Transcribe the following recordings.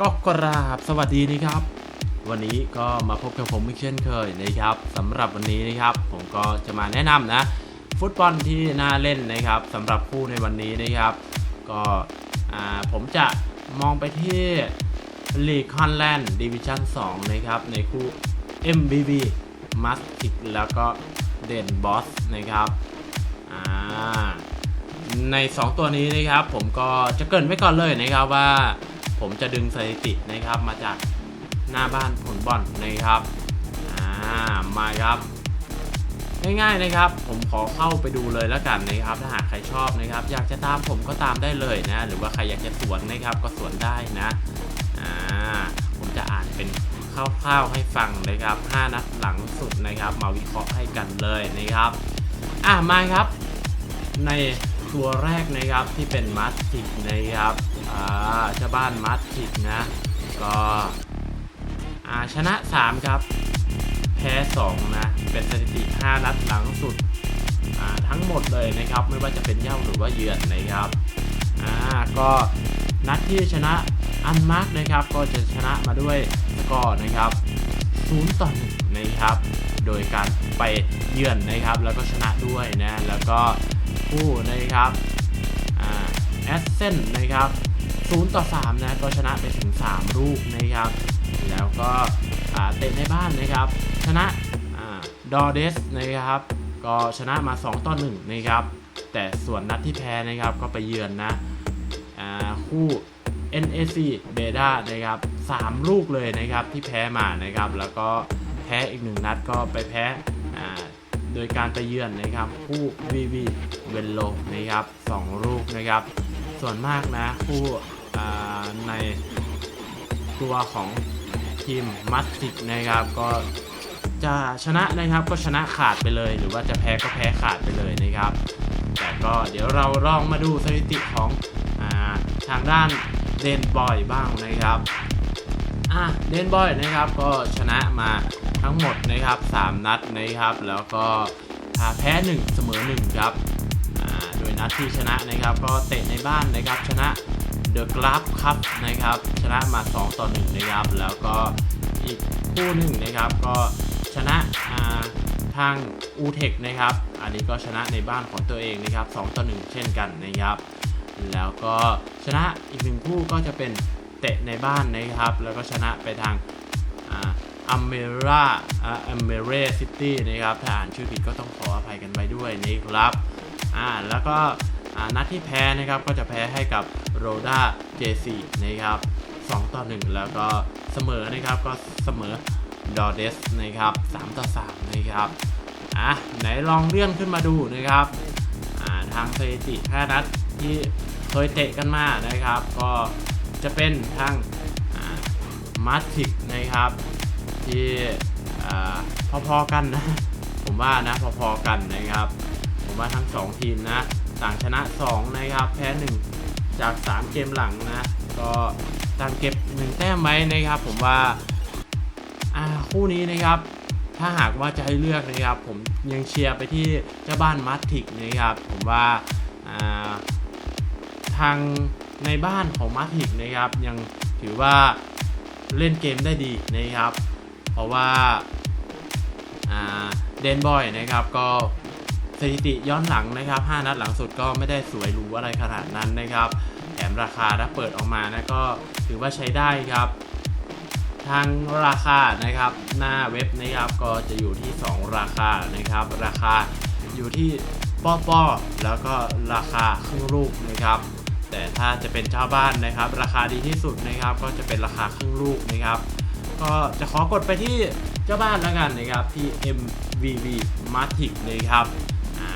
ก็กราบสวัสดีนะครับ วันนี้ก็มาพบกับผมอีกเช่นเคยนะครับสำหรับวันนี้นะครับ ผมก็จะมาแนะนำนะ ฟุตบอลที่น่าเล่นนะครับสำหรับคู่ในวันนี้นะครับ ก็ผมจะมองไปที่ลีกฮอลแลนด์ดิวิชั่น2นะครับ ในคู่ MBB มัสติกแล้วก็เดนบอสนะครับใน 2 ตัวนี้นะครับ ผมก็จะเกรินไว้ก่อนเลยนะครับว่า ผมจะดึงสถิตินะครับมาจากหน้าบ้านผลบอลนะครับอ่ามาครับ ง่ายๆนะครับ ผมขอเข้าไปดูเลยแล้วกันนะครับ ถ้าหากใครชอบนะครับ อยากจะตามผมก็ตามได้เลยนะ หรือว่าใครอยากจะสวนนะครับก็สวนได้นะอ่าผมจะอ่านเป็นคร่าวๆให้ฟังนะครับ 5 นัดหลังสุดนะครับ มาวิเคราะห์ให้กันเลยนะครับ อะมาครับ ใน ตัวแรกนะครับที่เป็นมัสติกนะครับอ่าเจ้าบ้านมัสติกนะก็อ่าชนะ 3 ครับ แพ้ 2 นะ เป็นสถิติ 5 นัดหลังสุดอ่าทั้งหมดเลยนะครับ ไม่ว่าจะเป็นเย่าหรือว่าเยือนนะครับอ่าก็นัดที่ชนะอันมาร์กนะครับ ก็จะชนะมาด้วยสกอร์นะครับ0ต่อ1นะครับ โดยการไปเยือนนะครับ แล้วก็ชนะด้วยนะ แล้วก็ คู่นะครับแอสเซนนะครับ0ต่อ3นะก็ชนะไปถึง 3 ลูกนะครับ แล้วก็เตะในบ้านนะครับ ชนะดอเดสนะครับ ก็ชนะมา 2 ต่อ1นะครับ แต่ส่วนนัดที่แพ้นะครับก็ไปเยือนนะอ่าคู่ NAC เบด้านะครับ 3 ลูกเลยนะครับที่แพ้มานะครับ แล้วก็แพ้อีกหนึ่งนัดก็ไปแพ้ โดยการไปเยือนนะครับคู่ VV เวนโลนะครับ2ลูกนะครับ ส่วนมากนะคู่ในตัวของทีมมัสติกนะครับก็จะชนะนะครับก็ชนะขาดไปเลย หรือว่าจะแพ้ก็แพ้ขาดไปเลยนะครับ แต่ก็เดี๋ยวเราลองมาดูสถิติของอทางด้านเดนบอยบ้างนะครับ อะเดนบอยนะครับก็ชนะมาทั้งหมดนะครับ 3 นัดนะครับ แล้วก็แพ้ 1 เสมอ 1 ครับโดยนัดที่ชนะนะครับ ก็เตะในบ้านนะครับชนะเดอะกราฟครับนะครับ ชนะมา 2 ต่อ 1 นะครับ แล้วก็อีกคู่หนึ่งนะครับ ก็ชนะทางอูเทคนะครับ อันนี้ก็ชนะในบ้านของตัวเองนะครับ 2 ต่อ 1 เช่นกันนะครับ แล้วก็ชนะอีกหนึ่งคู่ก็จะเป็น เตะในบ้านนะครับ แล้วก็ชนะไปทางอัมเมราอัมเมเรซิตี้นะครับ ถ้าอ่านชื่อผิดก็ต้องขออภัยกันไว้ด้วยนะครับอ่าแล้วก็อ่านัดที่แพ้นะครับก็จะแพ้ให้กับโรดาเจซีนะครับ2ต่อ1แล้วก็เสมอนะครับก็เสมอดอเดสนะครับ3ต่อ3นะครับอะไหนลองเลื่อนขึ้นมาดูนะครับอ่าทางสถิติ5นัดที่เคยเตะกันมานะครับ ก็ จะเป็นทางมาร์ติกนะครับ ที่พอๆกันนะ ผมว่านะพอๆกันนะครับ ผมว่าทั้ง 2 ทีมนะ ต่างชนะ 2 นะครับ แพ้ 1 จาก 3 เกมหลังนะ ก็ต่างเก็บ 1 แต้มไว้นะครับ ผมว่าคู่นี้นะครับ ถ้าหากว่าจะให้เลือกนะครับ ผมยังเชียร์ไปที่เจ้าบ้านมาร์ติกนะครับ ผมว่าทาง ในบ้านของมาร์ติกนะครับ ยังถือว่าเล่นเกมได้ดีนะครับ เพราะว่าเดนบอยนะครับก็สถิติย้อนหลังนะครับ 5 นัดหลังสุดก็ไม่ได้สวยหรูอะไรขนาดนั้นนะครับแถมราคาถ้าเปิดออกมานะก็ถือว่าใช้ได้ครับ ทางราคานะครับหน้าเว็บนะครับก็จะอยู่ที่ 2 ราคานะครับ ราคาอยู่ที่ป้อป้อแล้วก็ราคาครึ่งลูกนะครับ แต่ถ้าจะเป็นเจ้าบ้านนะครับ ราคาดีที่สุดนะครับ ก็จะเป็นราคาครึ่งลูกนะครับ ก็จะขอกดไปที่เจ้าบ้านแล้วกันนะครับที่ MVV Matic นะครับอ่า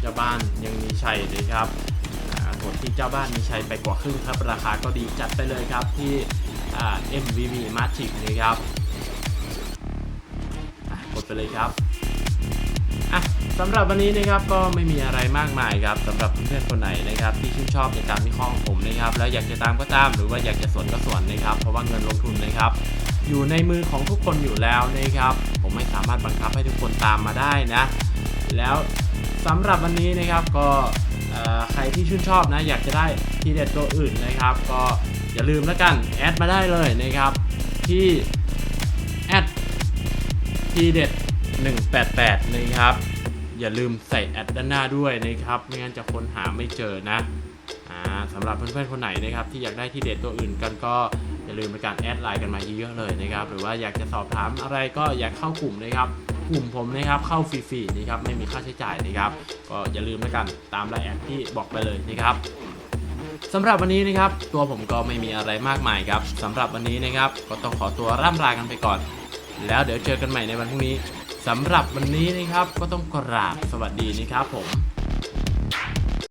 เจ้าบ้านยังมีชัยเลยครับกดที่เจ้าบ้านมีชัยไปกว่าครึ่งครับ ราคาก็ดีจัดไปเลยครับที่ MVV Matic นะครับกดไปเลยครับ สำหรับวันนี้นะครับก็ไม่มีอะไรมากมายครับสำหรับเพื่อนๆคนไหนนะครับที่ชื่นชอบในการวิเคราะห์ของผมนะครับแล้วอยากจะตามก็ตามหรือว่าอยากจะสวนก็สวนนะครับเพราะว่าเงินลงทุนนะครับอยู่ในมือของทุกคนอยู่แล้วนะครับ ผมไม่สามารถบังคับให้ทุกคนตามมาได้นะ แล้วสำหรับวันนี้นะครับก็ใครที่ชื่นชอบนะอยากจะได้ทีเด็ดตัวอื่นนะครับ ก็อย่าลืมแล้วกันแอดมาได้เลยนะครับที่แอดทีเด็ด188นะครับ อย่าลืมใส่แอดด้านหน้าด้วยนะครับ ไม่งั้นจะค้นหาไม่เจอนะสำหรับเพื่อนๆคนไหนนะครับที่อยากได้ที่เด็ดตัวอื่นกันก็อย่าลืมในการแอดไลน์กันมาเยอะๆเลยนะครับ หรือว่าอยากจะสอบถามอะไรก็อยากเข้ากลุ่มนะครับกลุ่มผมนะครับเข้าฟรีๆนะครับไม่มีค่าใช้จ่ายนะครับ ก็อย่าลืมแล้วกันตามรายแอดที่บอกไปเลยนะครับสำหรับวันนี้นะครับ ตัวผมก็ไม่มีอะไรมากมายครับสำหรับวันนี้นะครับ ก็ต้องขอตัวร่ำลากันไปก่อน แล้วเดี๋ยวเจอกันใหม่ในวันพรุ่งนี้ สำหรับวันนี้นะครับก็ต้องกราบสวัสดีนะครับผม